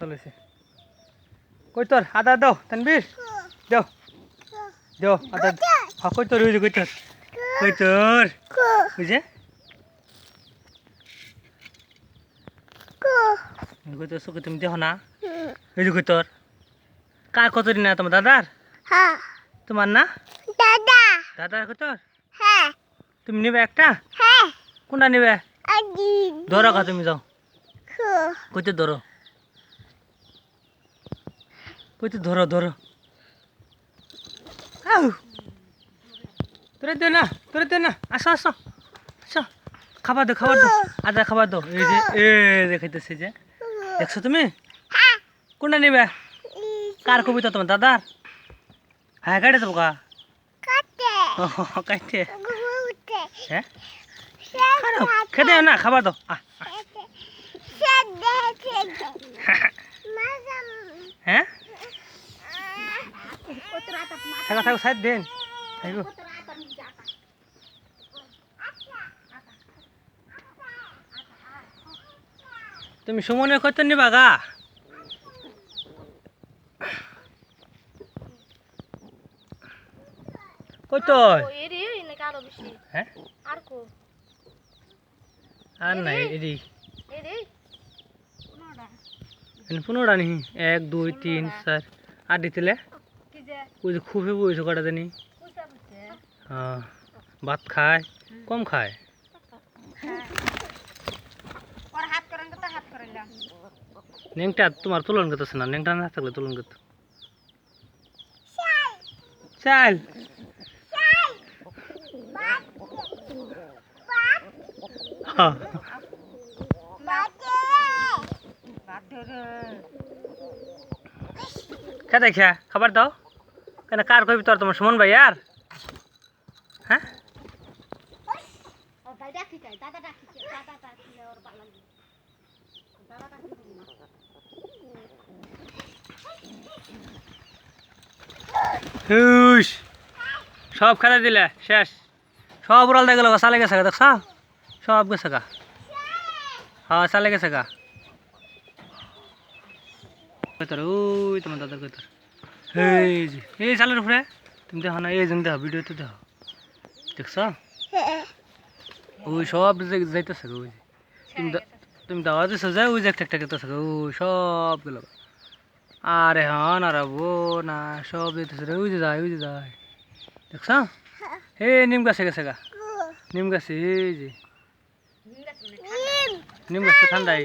চলেছে। কই তোর? আদা দাও তানবীর দাও। দাও, আদা হ্যাঁ কই তোর? ওই কই তোর? কই তোর? বুঝে কই তোর? চোখে তুমি দেখো না। এই যে, কই তোর? কার কত দিন না তোমার দাদার? হ্যাঁ তোমার না? দাদা দাদার কই তোর হ্যাঁ তুমি নিবে একটা? হ্যাঁ কোনটা নিবে? ধরো কা তুমি যাও। কইতে ধরো। কইতে ধরো ধরো। আউ। তোরে দে না তোরে দে না। আসো আসো আসো। খাবার দো খাবার দো আদা খাবার দো এই যে এই যে খাইতেছে যে। দেখছ তুমি? হ্যাঁ কোনটা নিবে? কার কবিতা তোমার দাদার? হ্যাঁ কাটে দেবো কা কাটে। হ্যাঁ? খেতে না খাবার দাও। আহ সেদে হ্যাঁ? থাকা থাকা সাইড দেন। থাকো। তুমি সুমনের কত নিবা গা। কত আরও হ্যাঁ? নাই এরে পনেরোটা নি এক দুই তিন চার। আর দিছিলে ওই যে খুবই বইছো কটা জানি? হ্যাঁ। ভাত খায়? কম খায়? নেংটা তোমার তুলন করতেছে না নেংটা না থাকলে তুলন করতো। চাল। হ্যাঁ। খেতে খেয়া খাবার দাও। কেন কার কবি তোর তোমার সুমন ভাই আর? হ্যাঁ? হুস সব খেতে দিলে শেষ। সব উড়াল দিয়ে গেল চালে গেছে গা দেখছ? সব গেছে গা। হ্যাঁ চালে গেছে গা। কইতার ওই তোমার দাদার কইতার এই যে এই চালের উপরে তুমি দেখো না এই যেন দেখো ভিডিওতে দেখো দেখছ ওই সব যাইতেছে ওই যে। তুমি তুমি দাওয়া দিছো যে ওই যে একটা একটা গেতেছে গো ওই সব গেল আরে হন আর বো না সব দিতেছে রে ওই যে যায় ওই যে যায় দেখছ হে নিম গাছে গেছে গা নিম গাছে এই যে নিম গাছটা ঠান্ডাই